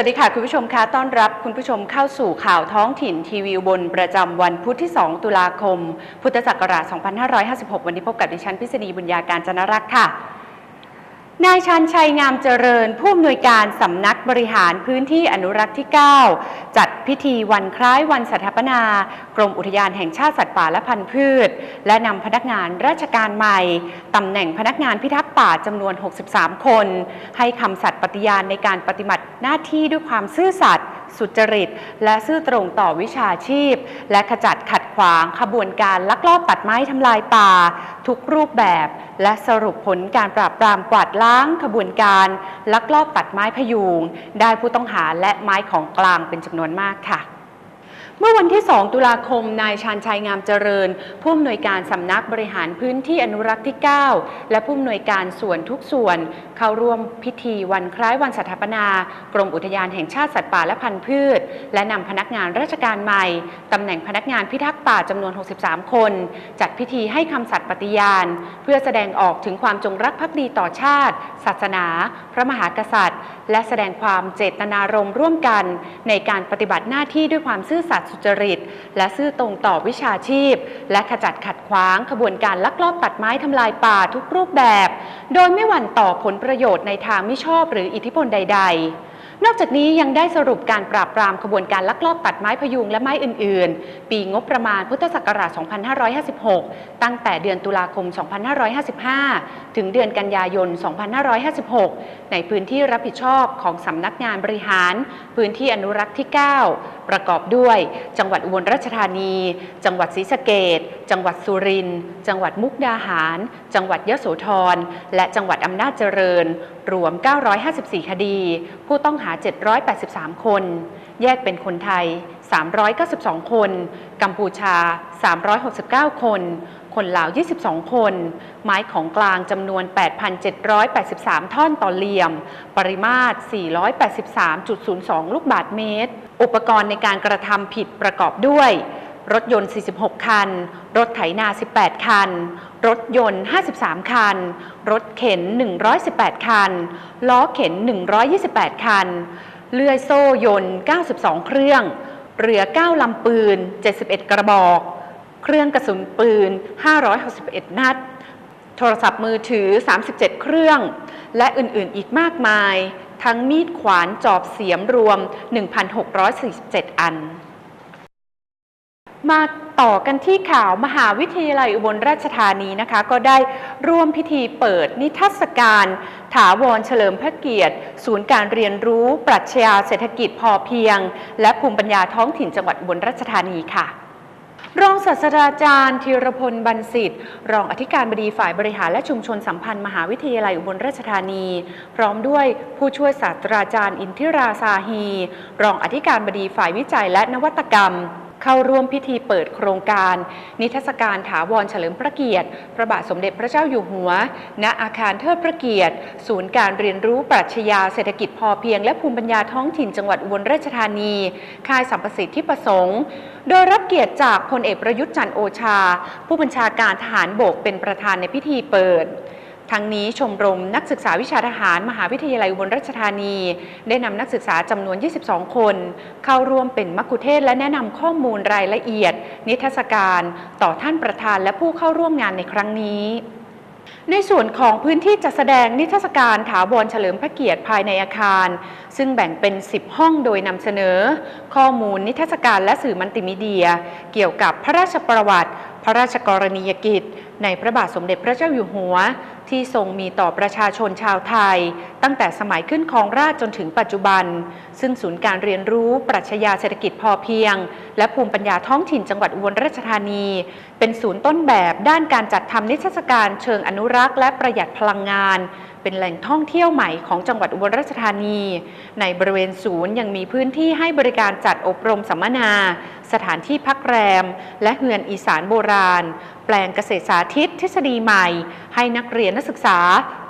วัสดีค่ะ คุณผู้ชมคะต้อนรับคุณผู้ชมเข้าสู่ข่าวท้องถิ่นทีวีบนประจำวันพุธที่ 2 ตุลาคม พุทธศักราช 2556 วันนี้พบกับดิฉันพิษณีบุญญาการจนรักษ์ค่ะ นายชันชัยงามเจริญ ผู้อำนวยการสำนักบริหารพื้นที่อนุรักษ์ที่ 9 จัด พิธีวันคล้ายวันสถาปนากรมอุทยานแห่งชาติสัตว์ป่าและพันธุ์พืช และนำพนักงานราชการใหม่ตำแหน่งพนักงานพิทักษ์ป่าจำนวน 63 คน ให้คำสัตย์ปฏิญาณในการปฏิบัติหน้าที่ด้วยความซื่อสัตย์ สุจริต และซื่อตรงต่อวิชาชีพ และขจัดขัดขวางขบวนการลักลอบตัดไม้ทำลายป่า ทุกรูปแบบ และสรุปผลการปราบปรามกวาดล้างขบวนการ ลักลอบตัดไม้พยุง ได้ผู้ต้องหาและไม้ของกลางเป็นจำนวนมากค่ะ เมื่อวันที่ 2 ตุลาคม นายชาญชัยงามเจริญ ผู้อำนวยการสำนักบริหารพื้นที่อนุรักษ์ที่ 9 และผู้อำนวยการส่วนทุกส่วน เข้าร่วมพิธีวันคล้ายวันสถาปนา กรมอุทยานแห่งชาติสัตว์ป่าและพันธุ์พืช และนำพนักงานราชการใหม่ตำแหน่งพนักงานพิทักษ์ป่าจำนวน 63 คน จัดพิธีให้คำสัตย์ปฏิญาณ เพื่อแสดงออกถึงความจงรักภักดีต่อชาติ ศาสนา พระมหากษัตริย์ และแสดงความเจตนารมณ์ร่วมกัน ในการปฏิบัติหน้าที่ด้วยความซื่อสัตย์สุจริต และซื่อตรงต่อวิชาชีพ และขจัดขัดขวางขบวนการลักลอบตัดไม้ทำลายป่าทุกรูปแบบ โดยไม่หวั่นต่อผลประโยชน์ในทางมิชอบหรืออิทธิพลใด ๆ นอกจากนี้ยังได้สรุปการปราบปรามขบวนการลักลอบตัดไม้พยุงและไม้อื่น ๆ ปีงบประมาณพุทธศักราช 2556 ตั้งแต่เดือนตุลาคม 2555 ถึงเดือนกันยายน 2556 ในพื้นที่รับผิดชอบของสำนักงานบริหาร พื้นที่อนุรักษ์ที่ 9 ประกอบด้วย จังหวัดอุบลราชธานี จังหวัดศรีสะเกดจังหวัดสุรินทร์จังหวัดมุกดาหาร จังหวัดยโสธร และจังหวัดอำนาจเจริญ รวม 954 คดี ผู้ต้องหา 783 คน แยกเป็นคนไทย 392 คน กัมพูชา 369 คน คนลาว 22 คน ไม้ของกลางจำนวน 8,783 ท่อนต่อเหลี่ยม ปริมาตร 483.02 ลูกบาทเมตร อุปกรณ์ในการกระทำผิดประกอบด้วย รถยนต์ 46 คัน รถไถนา 18 คัน รถยนต์ 53 คัน รถเข็น 118 คัน ล้อเข็น 128 คัน เลื่อยโซ่ยนต์ 92 เครื่อง เรือ 9 ลำปืน 71 กระบอก เครื่องกระสุนปืน 561 นัด โทรศัพท์มือถือ 37 เครื่อง และอื่นๆ อีกมากมาย ทั้งมีดขวานจอบเสียมรวม 1,647 อัน มาต่อกันที่ข่าวมหาวิทยาลัยอุบลราชธานีนะคะ ก็ได้ร่วมพิธีเปิดนิทรรศการ ถาวรเฉลิมพระเกียรติ ศูนย์การเรียนรู้ ปรัชญาเศรษฐกิจพอเพียง และภูมิปัญญาท้องถิ่นจังหวัดอุบลราชธานีค่ะ รองศาสตราจารย์ธีรพลบรรสิทธิ์รองอธิการบดีฝ่ายบริหารและชุมชนสัมพันธ์มหาวิทยาลัยอุบลราชธานี พร้อมด้วยผู้ช่วยศาสตราจารย์อินทิราซาฮี รองอธิการบดีฝ่ายวิจัยและนวัตกรรม เข้าร่วมพิธีเปิดโครงการ นิทรรศการถาวรเฉลิมพระเกียรติ พระบาทสมเด็จพระเจ้าอยู่หัว ณอาคารเทิดพระเกียรติ ศูนย์การเรียนรู้ปรัชญาเศรษฐกิจพอเพียงและภูมิปัญญาท้องถิ่นจังหวัดอุบลราชธานี ค่ายสัมประสิทธิประสงค์ โดยรับเกียรติจากพลเอกประยุทธ์จันโอชา ผู้บัญชาการทหารบกเป็นประธานในพิธีเปิด ทั้งนี้ชมรมนักศึกษาวิชาทหาร มหาวิทยาลัยอุบลราชธานี ได้นำนักศึกษาจำนวน 22 คน เข้าร่วมเป็นมักคุเทศและแนะนำข้อมูลรายละเอียด นิทรรศการต่อท่านประธานและผู้เข้าร่วมงานในครั้งนี้ในส่วนของพื้นที่จัดแสดงนิทรรศการถาวรเฉลิมพระเกียรติภายในอาคาร ซึ่งแบ่งเป็น 10 ห้องโดยนำเสนอ ข้อมูลนิทรรศการและสื่อมัลติมีเดีย เกี่ยวกับพระราชประวัติ พระราชกรณียกิจ ในพระบาทสมเด็จพระเจ้าอยู่หัว ที่ทรงมีต่อประชาชนชาวไทย ตั้งแต่สมัยขึ้นครองราชจนถึงปัจจุบัน ซึ่งศูนย์การเรียนรู้ปรัชญาเศรษฐกิจพอเพียง และภูมิปัญญาท้องถิ่นจังหวัดอุบลราชธานี เป็นศูนย์ต้นแบบด้านการจัดทำนิทรรศการเชิงอนุรักษ์และประหยัดพลังงาน เป็นแหล่งท่องเที่ยวใหม่ของจังหวัดอุบลราชธานี ในบริเวณศูนย์ยังมีพื้นที่ให้บริการจัดอบรมสัมมนา สถานที่พักแรม และเฮือนอีสานโบราณ แปลงเกษตรสาธิตทฤษฎีใหม่ ให้นักเรียนนักศึกษา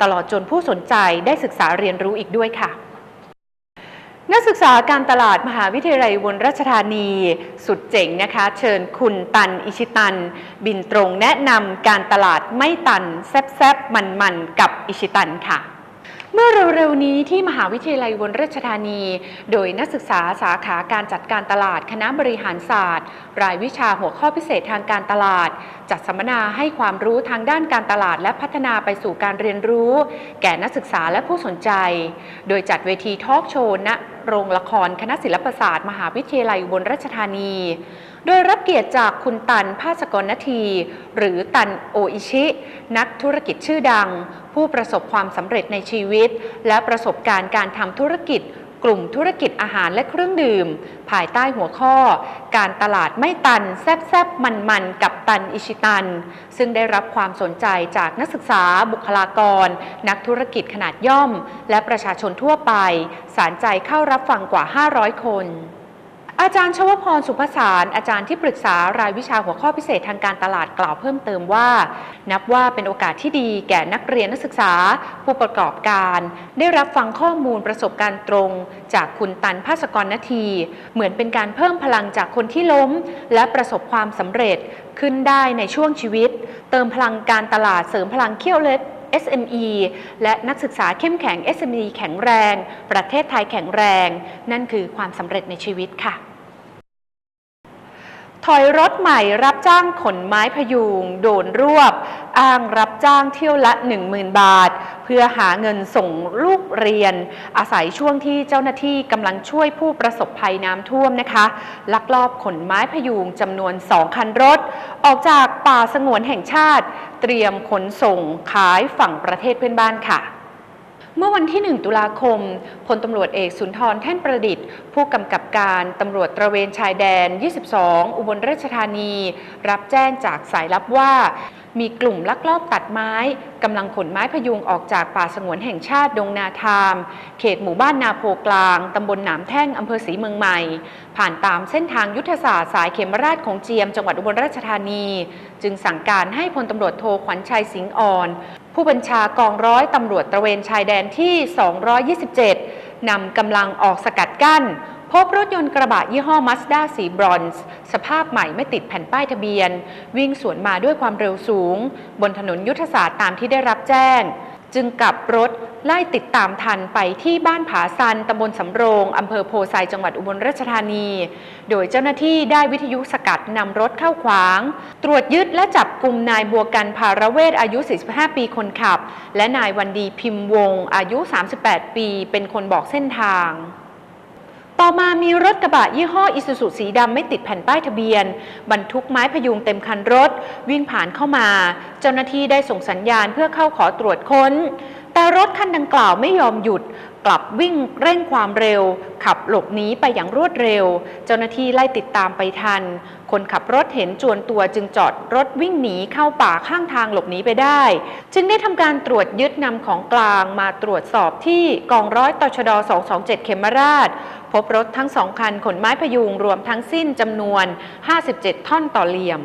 ตลอดจนผู้สนใจได้ศึกษาเรียนรู้อีกด้วยค่ะนักศึกษาการตลาดมหาวิทยาลัยอุบลราชธานี สุดเจ๋งนะคะ เชิญคุณตันอิชิตัน บินตรงแนะนำการตลาดไม่ตัน แซบๆมันๆ กับอิชิตันค่ะ เมื่อเร็วๆนี้ที่มหาวิทยาลัยอุบนราชธานี โดยนักศึกษาสาขาการจัดการตลาดคณะบริหารศาสตร์ รายวิชาหัวข้อพิเศษทางการตลาด จัดสัมมนาให้ความรู้ทางด้านการตลาดและพัฒนาไปสู่การเรียนรู้ แก่นักศึกษาและผู้สนใจ โดยจัดเวทีทอล์กโชว์ณโรงละครคณะศิลปศาสตร์ มหาวิทยาลัยบลราชธานี โดยรับเกียรติจากคุณตันภาสกรนาที หรือตันโออิชิ นักธุรกิจชื่อดัง ผู้ประสบความสำเร็จในชีวิตและประสบการณ์การทำธุรกิจ กลุ่มธุรกิจอาหารและเครื่องดื่ม ภายใต้หัวข้อ การตลาดไม่ตัน แซบแซบมันมันๆกับตันอิชิตัน ซึ่งได้รับความสนใจจากนักศึกษา บุคลากร นักธุรกิจขนาดย่อม และประชาชนทั่วไป สารใจเข้ารับฟังกว่า 500 คน อาจารย์ชวพรสุภสาร อาจารย์ที่ปรึกษารายวิชาหัวข้อพิเศษทางการตลาดกล่าวเพิ่มเติมว่า นับว่าเป็นโอกาสที่ดีแก่นักเรียนนักศึกษา ผู้ประกอบการ ได้รับฟังข้อมูลประสบการณ์ตรง จากคุณตันภาสกรนาที เหมือนเป็นการเพิ่มพลังจากคนที่ล้ม และประสบความสำเร็จขึ้นได้ในช่วงชีวิต เติมพลังการตลาดเสริมพลังเขี้ยวเล็บ SME และนักศึกษาเข้มแข็ง SME แข็งแรง ประเทศไทยแข็งแรง นั่นคือความสำเร็จในชีวิตค่ะ ถอยรถใหม่รับจ้างขนไม้พยุง โดนรวบ อ้างรับจ้างเที่ยวละ 10,000 บาท เพื่อหาเงินส่งลูกเรียน อาศัยช่วงที่เจ้าหน้าที่กำลังช่วยผู้ประสบภัยน้ำท่วมนะคะ ลักลอบขนไม้พยุงจำนวน 2 คันรถ ออกจากป่าสงวนแห่งชาติ เตรียมขนส่งขายฝั่งประเทศเพื่อนบ้านค่ะ เมื่อวันที่ 1 ตุลาคม พลตำรวจเอกสุนทรแท่นประดิษฐ์ ผู้กำกับการตำรวจตระเวนชายแดน 22 อุบลราชธานี รับแจ้งจากสายลับว่ามีกลุ่มลักลอบตัดไม้กำลังขนไม้พยุงออกจากป่าสงวนแห่งชาติดงนาทาม เขตหมู่บ้านนาโพกลางตำบลหนามแท่งอำเภอศรีเมืองใหม่ ผ่านตามเส้นทางยุทธศาสตร์สายเขมราชของเจียมจังหวัดอุบลราชธานี จึงสั่งการให้พลตำรวจโทขวัญชัยสิงห์อ่อน ผู้บัญชากองร้อยตำรวจตระเวนชายแดนที่ 227 นำกำลังออกสกัดกั้น พบรถยนต์กระบะยี่ห้อมาสด้าสีบรอนซ์ สภาพใหม่ไม่ติดแผ่นป้ายทะเบียน วิ่งสวนมาด้วยความเร็วสูง บนถนนยุทธศาสตร์ตามที่ได้รับแจ้ง จึงกลับรถ ไล่ติดตามทันไปที่บ้านผาซันตำบลสำโรงอำเภอโพไซจังหวัดอุบลราชธานี โดยเจ้าหน้าที่ได้วิทยุสกัดนำรถเข้าขวาง ตรวจยึดและจับกลุ่มนายบัวกันภาระเวทอายุ 45 ปีคนขับ และนายวันดีพิมพ์วง อายุ 38 ปี เป็นคนบอกเส้นทางต่อมามีรถกระบะยี่ห้ออิสุสุสีดำไม่ติดแผ่นป้ายทะเบียน บรรทุกไม้พยุงเต็มคันรถ วิ่งผ่านเข้ามา เจ้าหน้าที่ได้ส่งสัญญาณเพื่อเข้าขอตรวจค้น แต่รถคันดังกล่าวไม่ยอมหยุด กลับวิ่งเร่งความเร็ว ขับหลบหนีไปอย่างรวดเร็ว เจ้าหน้าที่ไล่ติดตามไปทัน คนขับรถเห็นจวนตัวจึงจอดรถวิ่งหนีเข้าป่าข้างทางหลบหนีไปได้ จึงได้ทำการตรวจยึดนำของกลางมาตรวจสอบที่กองร้อยตชด 227 เขมราช พบรถทั้งสองคันขนไม้พยุงรวมทั้งสิ้นจำนวน 57 ท่อนต่อเหลี่ยม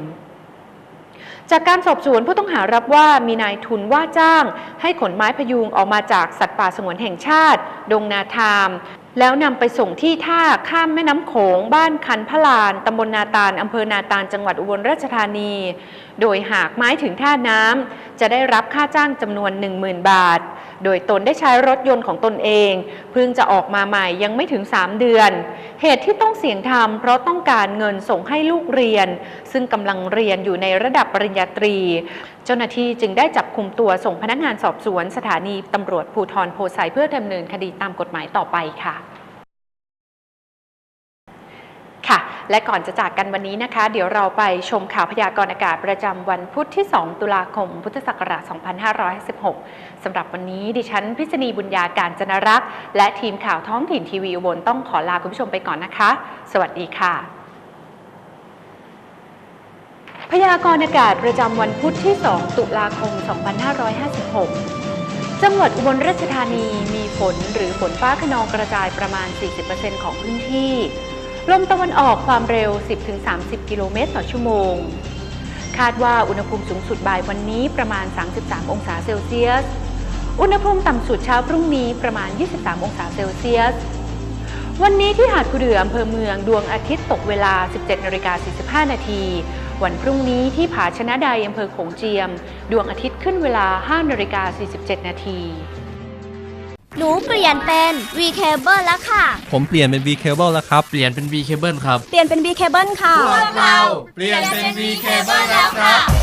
จากการสอบสวนผู้ต้องหารับว่ามีนายทุนว่าจ้าง ให้ขนไม้พยุงออกมาจากสัตว์ป่าสงวนแห่งชาติ ดงนาทาม แล้วนำไปส่งที่ท่าข้ามแม่น้ำโขง บ้านคันพลานตำบลนาตาลอำเภอนาตาลจังหวัดอุบลราชธานี โดยหากไม้ถึงท่าน้ำ จะได้รับค่าจ้างจำนวน 10,000 บาท โดยตนได้ใช้รถยนต์ของตนเอง เพิ่งจะออกมาใหม่ยังไม่ถึง 3 เดือน เหตุที่ต้องเสี่ยงทำเพราะต้องการเงินส่งให้ลูกเรียน ซึ่งกำลังเรียนอยู่ในระดับปริญญาตรี เจ้าหน้าที่จึงได้จับคุมตัวส่งพนักงานสอบสวน สถานีตำรวจภูธรโพไซเพื่อดำเนินคดีตามกฎหมายต่อไปค่ะ ค่ะ และก่อนจะจากกันวันนี้นะคะ เดี๋ยวเราไปชมข่าวพยากรณ์อากาศประจำวันพุธที่ 2 ตุลาคม พุทธศักราช 2516 สำหรับวันนี้ดิฉันพิษณีบุญญาการจนรักษ์และทีมข่าวท้องถิ่นทีวีอุบลต้องขอลาคุณผู้ชมไปก่อนนะคะ สวัสดีค่ะ พยากรณ์อากาศประจำวันพุธที่ 2 ตุลาคม 2556จังหวัดอุบลราชธานีมีฝนหรือฝนฟ้าขนองกระจายประมาณ 40%ของพื้นที่ ลมตะวันออกความเร็ว 10-30 กิโลเมตรต่อชั่วโมง คาดว่าอุณหภูมิสูงสุดบ่ายวันนี้ประมาณ 33 องศาเซลเซียส อุณหภูมิต่ำสุดเช้าพรุ่งนี้ประมาณ 23 องศาเซลเซียส วันนี้ที่หาดกุเดืออำเภอเมืองดวงอาทิตย์ตกเวลา 17นาฬิกา45 นาทีวันพรุ่งนี้ที่ผาชนะใดอำเภอโขงเจียม ดวงอาทิตย์ขึ้นเวลา5นาฬิกา47 นาที หนูเปลี่ยนเป็น V Cable แล้วค่ะ ผมเปลี่ยนเป็น V Cable แล้วครับ เปลี่ยนเป็น V Cable ครับ เปลี่ยนเป็น V Cable ค่ะเปลี่ยนเป็น V Cable แล้วครับ